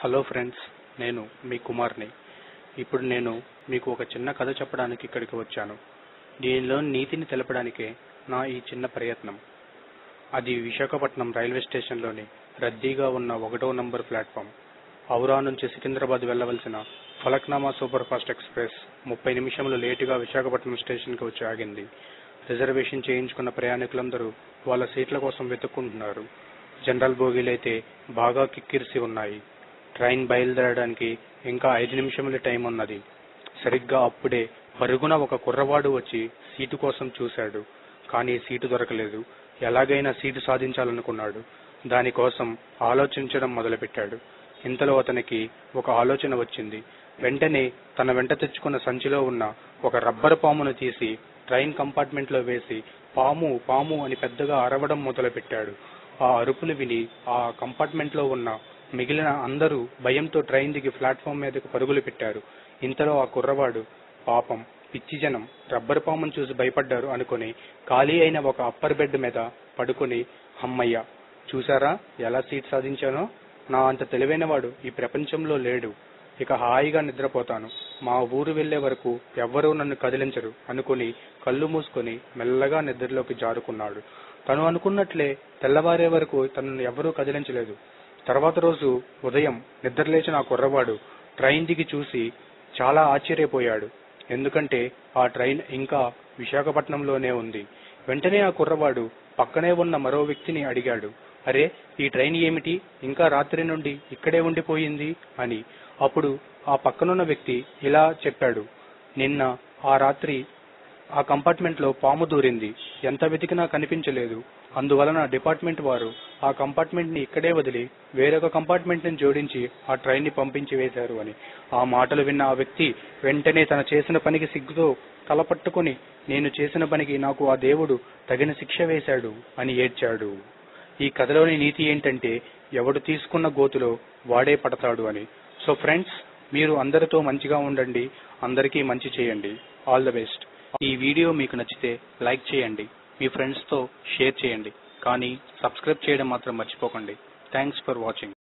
Hello friends నేను మీ కుమార్ని. ఇప్పుడు నేను మీకు ఒక చిన్న కథ చెప్పడానికి ఇక్కడికి వచ్చాను. దీనిలో నీతిని తెలపడానికే నా ఈ చిన్న ప్రయత్నం. అది విశాఖపట్నం రైల్వే స్టేషన్లోని రద్దీగా ఉన్న ఒకటో నంబర్ ప్లాట్ఫామ్. ఔరా నుంచి సికింద్రాబాద్ వెళ్ళవలసిన ఫలక్నామా సూపర్ ఫాస్ట్ ఎక్స్ప్రెస్ ముప్పై నిమిషములు లేటుగా విశాఖపట్నం స్టేషన్కి వచ్చి ఆగింది. రిజర్వేషన్ చేయించుకున్న ప్రయాణికులందరూ వాళ్ళ సీట్ల కోసం వెతుక్కుంటున్నారు. జనరల్ బోగీలైతే బాగా కిక్కిరిసి ఉన్నాయి. ట్రైన్ బయలుదేరడానికి ఇంకా ఐదు నిమిషముల టైం ఉన్నది. సరిగ్గా అప్పుడే పరుగున ఒక కుర్రవాడు వచ్చి సీటు కోసం చూశాడు. కానీ సీటు దొరకలేదు. ఎలాగైనా సీటు సాధించాలనుకున్నాడు. దానికోసం ఆలోచించడం మొదలుపెట్టాడు. ఇంతలో అతనికి ఒక ఆలోచన వచ్చింది. వెంటనే తన వెంట తెచ్చుకున్న సంచిలో ఉన్న ఒక రబ్బరు పామును తీసి ట్రైన్ కంపార్ట్మెంట్లో వేసి పాము పాము అని పెద్దగా అరవడం మొదలుపెట్టాడు. ఆ అరుపులు విని ఆ కంపార్ట్మెంట్లో ఉన్న మిగిలిన అందరూ భయంతో ట్రైన్ దిగి ప్లాట్ఫామ్ మీదకు పరుగులు పెట్టారు. ఇంతలో ఆ కుర్రవాడు పాపం పిచ్చి జనం రబ్బరు పామును చూసి భయపడ్డారు అనుకుని ఖాళీ అయిన ఒక అప్పర్ బెడ్ మీద పడుకుని అమ్మయ్య చూసారా ఎలా సీట్ సాధించానో? నా అంత తెలివైనవాడు ఈ ప్రపంచంలో లేడు. ఇక హాయిగా నిద్రపోతాను. మా ఊరు వెళ్ళే వరకు ఎవ్వరూ నన్ను కదిలించరు అనుకుని కళ్ళు మూసుకొని మెల్లగా నిద్రలోకి జారుకున్నాడు. తను అనుకున్నట్లే తెల్లవారే వరకు తనను ఎవరూ కదిలించలేదు. తర్వాత రోజు ఉదయం నిద్రలేచిన ఆ కుర్రవాడు ట్రైన్ దిగి చూసి చాలా ఆశ్చర్యపోయాడు. ఎందుకంటే ఆ ట్రైన్ ఇంకా విశాఖపట్నంలోనే ఉంది. వెంటనే ఆ కుర్రవాడు పక్కనే ఉన్న మరో వ్యక్తిని అడిగాడు. అరే ఈ ట్రైన్ ఏమిటి? ఇంకా రాత్రి నుండి ఇక్కడే ఉండిపోయింది అని. అప్పుడు ఆ పక్కనున్న వ్యక్తి ఇలా చెప్పాడు. నిన్న ఆ రాత్రి ఆ కంపార్ట్మెంట్లో పాము దూరింది. ఎంత వెతికినా కనిపించలేదు. అందువలన డిపార్ట్మెంట్ వారు ఆ కంపార్ట్మెంట్ని ఇక్కడే వదిలి వేరొక కంపార్ట్మెంట్ని జోడించి ఆ ట్రైన్ని పంపించి వేశారు అని. ఆ మాటలు విన్న ఆ వ్యక్తి వెంటనే తన చేసిన పనికి సిగ్గుతో తల పట్టుకుని నేను చేసిన పనికి నాకు ఆ దేవుడు తగిన శిక్ష వేశాడు అని ఏడ్చాడు. ఈ కథలోని నీతి ఏంటంటే ఎవడు తీసుకున్న గోతులో వాడే పడతాడు అని. సో ఫ్రెండ్స్ మీరు అందరితో మంచిగా ఉండండి అందరికీ మంచి చేయండి. All the best. ఈ వీడియో మీకు నచ్చితే లైక్ చేయండి మీ ఫ్రెండ్స్తో షేర్ చేయండి. కానీ సబ్స్క్రైబ్ చేయడం మాత్రం మర్చిపోకండి. Thanks for watching